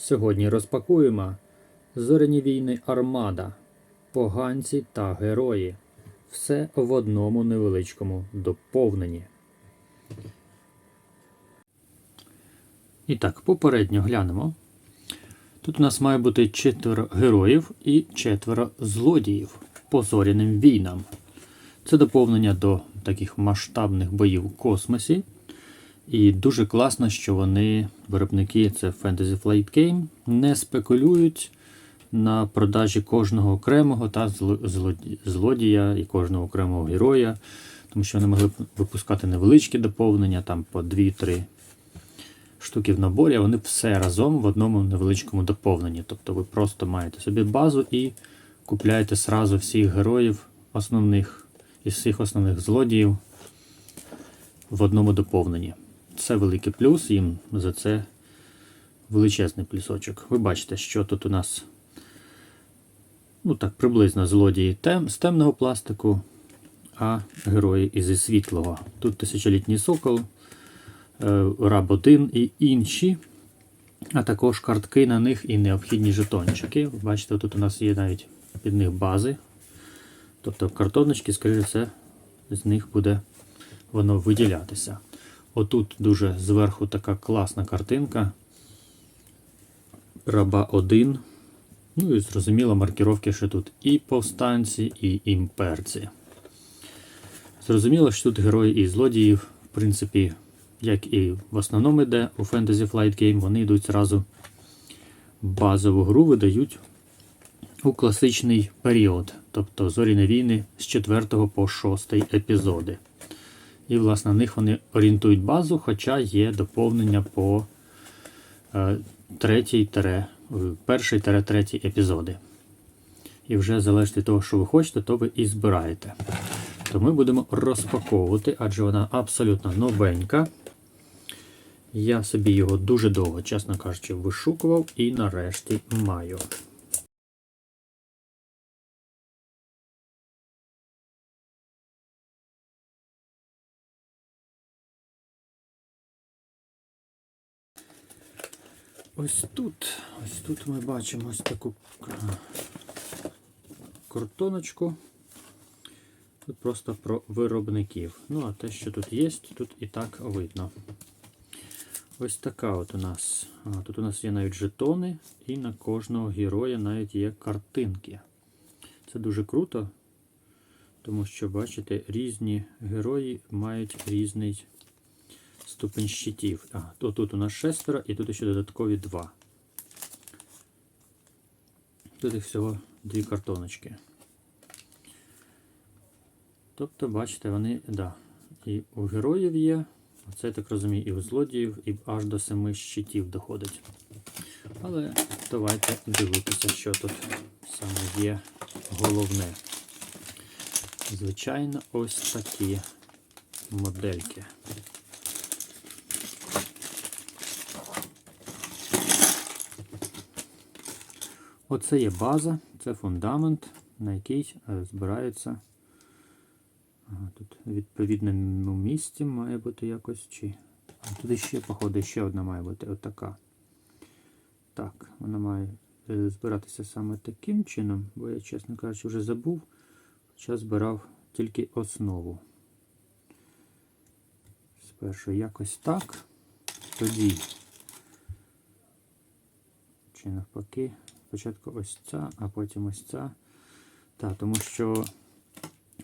Сьогодні розпакуємо Зоряні війни Армада, поганці та герої. Все в одному невеличкому доповненні. І так, попередньо глянемо. Тут у нас має бути четверо героїв і четверо злодіїв по зоряним війнам. Це доповнення до таких масштабних боїв у космосі. І дуже класно, що вони, виробники, це Fantasy Flight Game, не спекулюють на продажі кожного окремого та злодія і кожного окремого героя, тому що вони могли б випускати невеличкі доповнення, там по 2-3 штуки в наборі, а вони все разом в одному невеличкому доповненні. Тобто ви просто маєте собі базу і купляєте сразу всіх героїв основних із всіх основних злодіїв в одному доповненні. Це великий плюс, їм за це величезний плюсочок. Ви бачите, що тут у нас ну так, приблизно злодії тем, з темного пластику, а герої із світлого. Тут тисячолітній сокол, е, раб 1 і інші, а також картки на них і необхідні жетончики. Бачите, тут у нас є навіть під них бази. Тобто картоночки, скоріше все, з них буде воно виділятися. Отут дуже зверху така класна картинка. Раба 1. Ну і зрозуміло, маркіровки, що тут і повстанці, і імперці. Зрозуміло, що тут герої і злодіїв, в принципі, як і в основному йде у Fantasy Flight Game, вони йдуть зразу базову гру видають у класичний період, тобто зоряні війни з 4 по 6 епізоди. І, власне, на них вони орієнтують базу, хоча є доповнення по е, третій е, перший третій епізоди. І вже залежить від того, що ви хочете, то ви і збираєте. То ми будемо розпаковувати, адже вона абсолютно новенька. Я собі його дуже довго, чесно кажучи, вишукував і нарешті маю. Ось тут, ось тут ми бачимо ось таку картоночку. Тут просто про виробників. Ну, а те, що тут є, тут і так видно. Ось така от у нас. Тут у нас є навіть жетони, і на кожного героя навіть є картинки. Це дуже круто, тому що, бачите, різні герої мають різний ступень щитів. А, то тут у нас шестеро і тут ще додаткові два. Тут їх всього дві картоночки. Тобто, бачите, вони, да, і у героїв є, це, я так розумію, і у злодіїв, і аж до семи щитів доходить. Але давайте дивитися, що тут саме є головне. Звичайно, ось такі модельки. Оце є база, це фундамент, на який е, збираються. Ага, тут в відповідному місці має бути якось чи. Тут ще, походу, ще одна має бути отака. Так, вона має е, збиратися саме таким чином, бо я, чесно кажучи, вже забув, хоча збирав тільки основу. Спершу якось так. Тоді. Чи навпаки. Спочатку ось ця, а потім ось ця. Так, тому що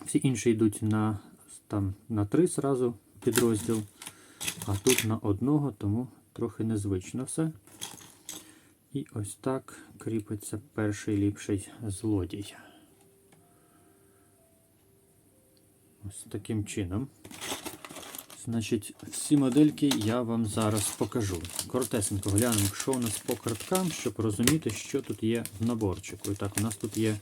всі інші йдуть на там, на три зразу підрозділ, а тут на одного, тому трохи незвично все. І ось так кріпиться перший ліпший злодій. Ось таким чином. Значить, всі модельки я вам зараз покажу. Коротесенько глянемо, що у нас по карткам, щоб розуміти, що тут є в наборчику. І так, у нас тут є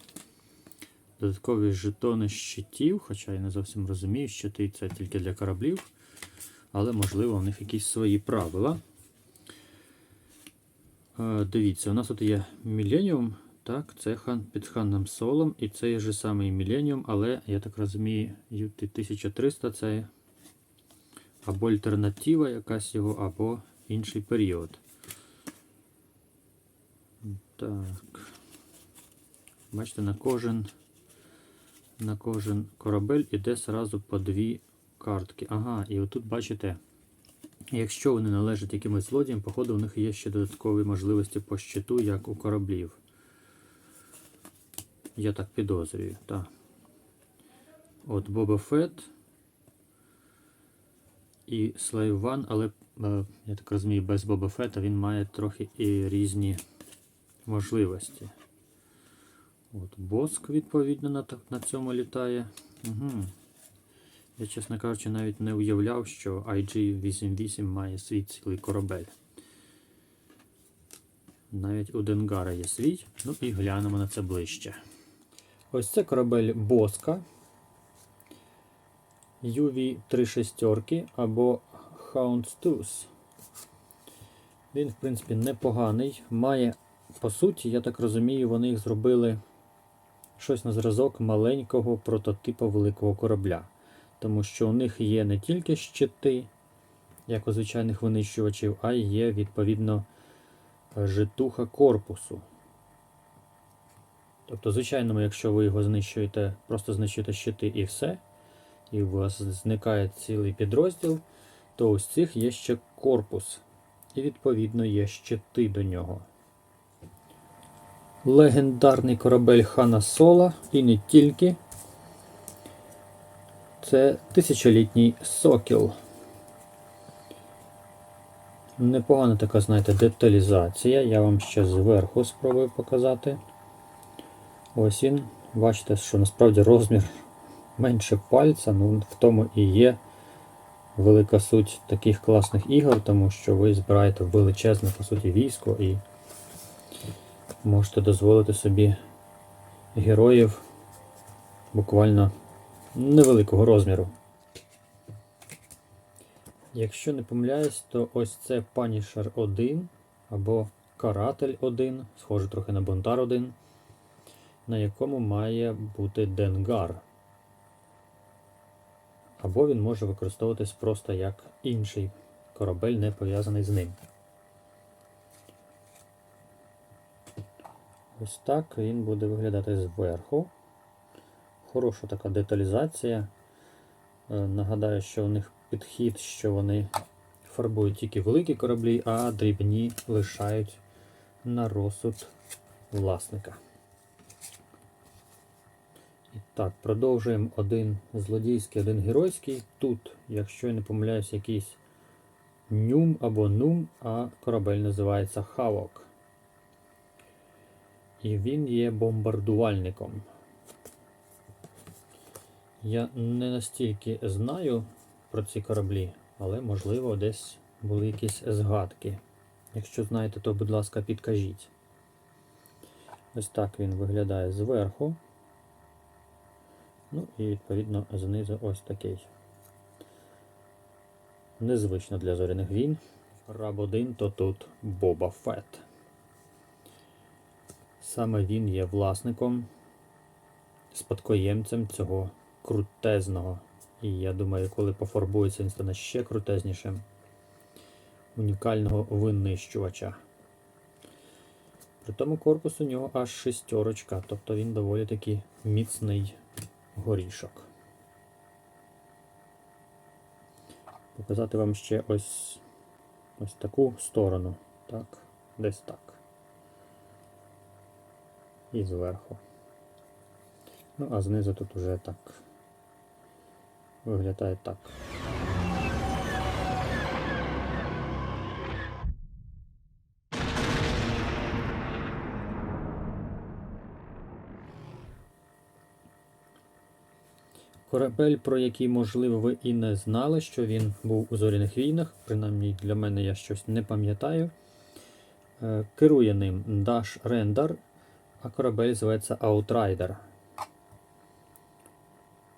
додаткові жетони щитів, хоча я не зовсім розумію, щити це тільки для кораблів, але, можливо, у них якісь свої правила. Е, Дивіться, у нас тут є Millennium, так, це хан під ханом Солом, і це є же самий Millennium, але я так розумію, UT-1300 це або альтернатива якась його, або інший період. Так. Бачите, на кожен, на кожен корабель іде зразу по дві картки. Ага, і отут бачите, якщо вони належать якимось злодіям, походу у них є ще додаткові можливості по щиту, як у кораблів. Я так підозрюю, так. От Боба Фетт і Slave One, але е, я так розумію, без Боба Фетта він має трохи і різні можливості. От Боск, відповідно, на, на цьому літає. Угу. Я, чесно кажучи, навіть не уявляв, що IG-88 має свій цілий корабель. Навіть у Денгара є свій. Ну і глянемо на це ближче. Ось це корабель Боска. UV-3 шестерки або Houndstooth. Він, в принципі, непоганий. Має, по суті, я так розумію, вони їх зробили щось на зразок маленького прототипу великого корабля. Тому що у них є не тільки щити, як у звичайних винищувачів, а й є, відповідно, житуха корпусу. Тобто, звичайно, якщо ви його знищуєте, просто знищуєте щити і все, і у вас зникає цілий підрозділ, то ось цих є ще корпус. І відповідно є щити до нього. Легендарний корабель Хана Сола і не тільки. Це тисячолітній сокіл. Непогана така, знаєте, деталізація. Я вам ще зверху спробую показати. Ось він. Бачите, що насправді розмір менше пальця, ну в тому і є велика суть таких класних ігор, тому що ви збираєте величезне, по суті, військо і можете дозволити собі героїв буквально невеликого розміру. Якщо не помиляюсь, то ось це Punisher 1 або Каратель 1, схоже трохи на Бунтар 1, на якому має бути Денгар. Або він може використовуватись просто як інший корабель, не пов'язаний з ним. Ось так він буде виглядати зверху. Хороша така деталізація. Е, Нагадаю, що у них підхід, що вони фарбують тільки великі кораблі, а дрібні лишають на розсуд власника. Так, продовжуємо один злодійський, один геройський. Тут, якщо я не помиляюсь, якийсь нюм або нум, а корабель називається Хавок. І він є бомбардувальником. Я не настільки знаю про ці кораблі, але можливо десь були якісь згадки. Якщо знаєте, то будь ласка, підкажіть. Ось так він виглядає зверху. Ну і відповідно знизу ось такий. Незвично для зоряних війн. Раб 1 то тут Боба Фетт. Саме він є власником, спадкоємцем цього крутезного. І я думаю, коли пофарбується, він стане ще крутезнішим. Унікального винищувача. При тому корпус у нього аж шестерочка, тобто він доволі таки міцний горішок. Показати вам ще ось ось таку сторону. Так, десь так. І зверху. Ну, а знизу тут уже так виглядає так. Корабель, про який, можливо, ви і не знали, що він був у зоряних війнах, принаймні для мене я щось не пам'ятаю. Е, Керує ним Dash Render, а корабель називається Outrider.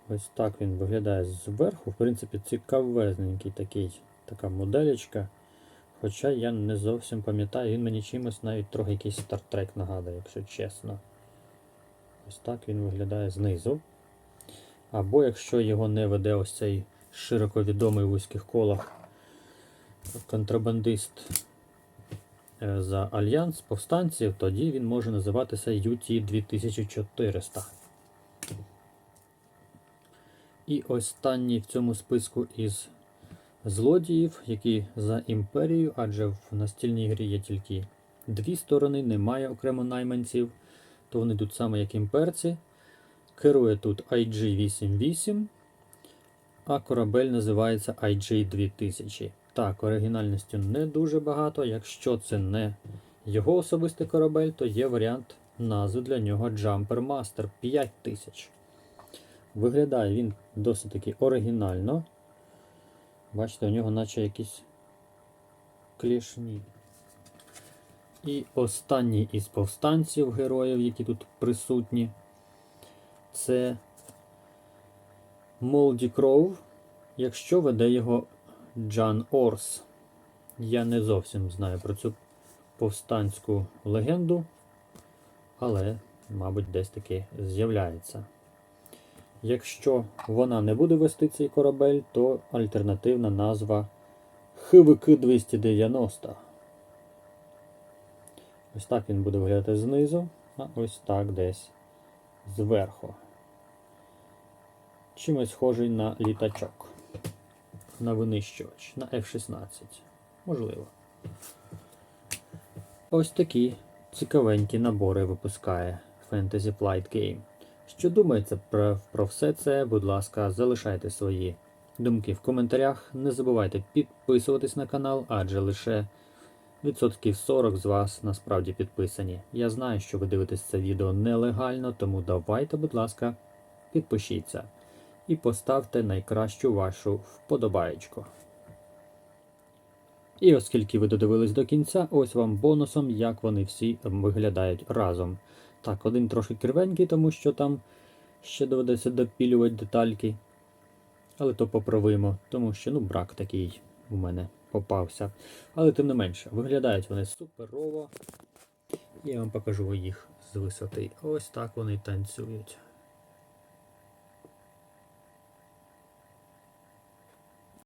Ось так він виглядає зверху. В принципі, цікавезненький такий, така моделечка. Хоча я не зовсім пам'ятаю, він мені чимось навіть трохи якийсь Trek нагадує, якщо чесно. Ось так він виглядає знизу. Або якщо його не веде ось цей широко відомий в вузьких колах контрабандист е, за альянс повстанців, тоді він може називатися UT 2400. І останній в цьому списку із злодіїв, які за імперію, адже в настільній грі є тільки дві сторони, немає окремо найманців, то вони тут саме як імперці. Керує тут IG-88, а корабель називається IG-2000. Так, оригінальністю не дуже багато. Якщо це не його особистий корабель, то є варіант назви для нього Jumper Master 5000. Виглядає він досить таки оригінально. Бачите, у нього наче якісь клішні. І останній із повстанців героїв, які тут присутні, це Молді Кров, якщо веде його Джан Орс. Я не зовсім знаю про цю повстанську легенду, але, мабуть, десь таки з'являється. Якщо вона не буде вести цей корабель, то альтернативна назва ХВК 290. Ось так він буде виглядати знизу, а ось так десь зверху. Чимось схожий на літачок. На винищувач, на F-16. Можливо. Ось такі цікавенькі набори випускає Fantasy Flight Game. Що думаєте про, про все це, будь ласка, залишайте свої думки в коментарях. Не забувайте підписуватись на канал, адже лише відсотків 40 з вас насправді підписані. Я знаю, що ви дивитесь це відео нелегально, тому давайте, будь ласка, підпишіться і поставте найкращу вашу вподобаєчку. І оскільки ви додивились до кінця, ось вам бонусом, як вони всі виглядають разом. Так, один трохи кривенький, тому що там ще доведеться допілювати детальки. Але то поправимо, тому що ну, брак такий у мене попався. Але тим не менше, виглядають вони суперово. Я вам покажу їх з висоти. Ось так вони танцюють.